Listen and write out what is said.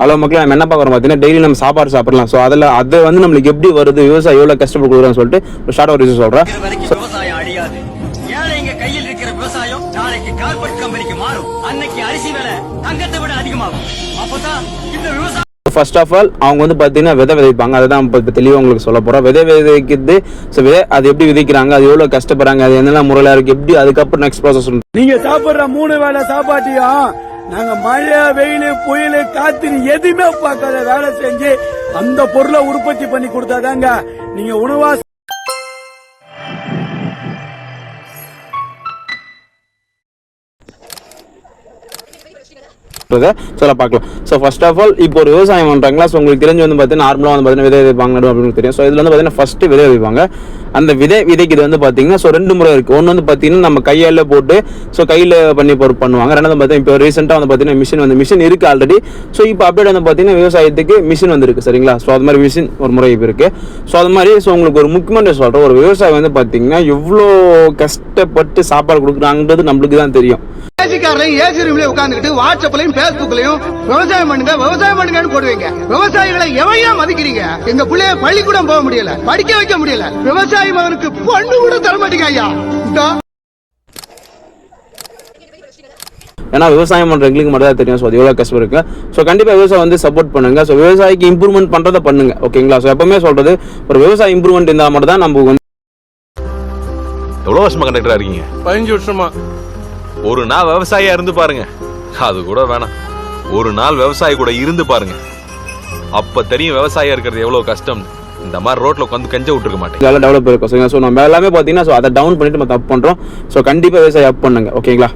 அவ்வளோ மக்கள் நம்ம என்ன பார்க்குறோம் பார்த்தீங்கன்னா டெய்லி நம்ம சாப்பாடு சாப்பிடலாம். ஸோ அதில் அது வந்து நம்மளுக்கு எப்படி வருது விவசாயம் எவ்வளோ கஷ்டப்பட்டு கொடுக்குறான்னு சொல்லிட்டு ஷார்ட் ஒரு விஷயம் சொல்கிறேன் கையில் இருக்கிற விவசாயம் நாளைக்கு கார்பரேட் கம்பெனிக்கு மாறும். அன்னைக்கு அரிசி விலை தங்கத்தை விட அதிகமாகும். அப்பதான் இந்த விவசாயம் ஃபர்ஸ்ட் ஆஃப் ஆல் அவங்க வந்து பார்த்தீங்கன்னா விதை விதைப்பாங்க. அதை தான் இப்போ தெளிவாக உங்களுக்கு சொல்ல போகிறோம் விதை விதைக்கிறது ஸோ விதை அது எப்படி விதைக்கிறாங்க அது எவ்வளோ கஷ்டப்படுறாங்க அது என்னென்ன முறையில் இருக்குது எப்படி அதுக்கப்புறம் நெக்ஸ்ட் ப்ராசஸ் நீங்க சாப்பிடுற மூணு வேளை சாப்பாட்டையும் நாங்க மழை வெயில் புயல் காத்திரி எதுவுமே பார்க்காத வேலை செஞ்சு அந்த பொருளை உற்பத்தி பண்ணி கொடுத்தாதாங்க. நீங்க உணவா சொல்ல பார்க்கலாம். ஸோ ஃபர்ஸ்ட் ஆஃப் ஆல் இப்போ ஒரு விவசாயம் பண்ணுறாங்களா ஸோ உங்களுக்கு தெரிஞ்சு வந்து பார்த்தீங்கன்னா நார்மலாக வந்து பார்த்தீங்கன்னா விதை விதைப்பாங்க அப்படின்னு தெரியும். ஸோ இதில் வந்து பார்த்தீங்கன்னா ஃபஸ்ட்டு விதை விதைப்பாங்க அந்த விதை விதைக்கிறது வந்து பார்த்தீங்கன்னா ஸோ ரெண்டு முறை இருக்குது ஒன்று வந்து பார்த்தீங்கன்னா நம்ம கையால் போட்டு ஸோ கையில் பண்ணி பொறு பண்ணுவாங்க. ரெண்டாவது பார்த்தீங்கன்னா இப்போ ரீசெண்டாக வந்து பார்த்தீங்கன்னா மிஷின் வந்து மிஷின் இருக்குது ஆல்ரெடி ஸோ இப்போ அப்டேட் வந்து பார்த்தீங்கன்னா விவசாயத்துக்கு மிஷின் வந்துருக்கு சரிங்களா? ஸோ அது மாதிரி மிஷின் ஒரு முறை இப்போ இருக்குது ஸோ அது மாதிரி ஸோ உங்களுக்கு ஒரு முக்கியமான சொல்கிறேன் ஒரு விவசாயம் வந்து பார்த்தீங்கன்னா எவ்வளோ கஷ்டப்பட்டு சாப்பாடு கொடுக்குறாங்கன்றது நம்மளுக்கு தான் தெரியும். ஏசிக்காரரையும் ஏசி ரூம்லயும் உட்காந்துக்கிட்டு வாட்ஸ்அப்லையும் பேஸ்புக்லயும் விவசாயம் பண்ணுங்க விவசாயம் பண்ணுங்கன்னு போடுவீங்க. விவசாயிகளை எவையா மதிக்கிறீங்க? எங்க பிள்ளைய பள்ளிக்கூடம் போக முடியல படிக்க வைக்க முடியல. விவசாயி மகனுக்கு பொண்ணு கூட தர மாட்டீங்க ஐயா. ஏன்னா விவசாயம் பண்ற எங்களுக்கு மட்டும் தான் தெரியும். ஸோ அது எவ்வளோ கஷ்டம் இருக்கு. ஸோ கண்டிப்பாக விவசாயம் வந்து சப்போர்ட் பண்ணுங்க. ஸோ விவசாயிக்கு இம்ப்ரூவ்மெண்ட் பண்றதை பண்ணுங்க. ஓகேங்களா ஸோ எப்பவுமே சொல்றது ஒரு விவசாய இம்ப்ரூவ்மெண்ட் இருந்தால் மட்டும் தான் நம்ம வந்து எவ்வளவு வருஷமா கண்டக்டரா இருக்கீங்க? பதினஞ்சு வருஷமா. ஒரு நாள் விவசாயியா இருந்து பாருங்க. அது கூட வேணாம். ஒரு நாள் விவசாயி கூட இருந்து பாருங்க. அப்ப தெரியும் விவசாயியா இருக்கிறது எவ்வளவு கஷ்டம். இந்த மாதிரி ரோட்ல உட்காந்து கஞ்ச விட்டுருக்க மாட்டேன். நல்லா டெவலப் இருக்கும் சரிங்களா ஸோ நம்ம எல்லாமே பார்த்தீங்கன்னா ஸோ அதை டவுன் பண்ணிட்டு நம்ம தப்பு பண்றோம். ஸோ கண்டிப்பாக விவசாயி அப் பண்ணுங்க. ஓகேங்களா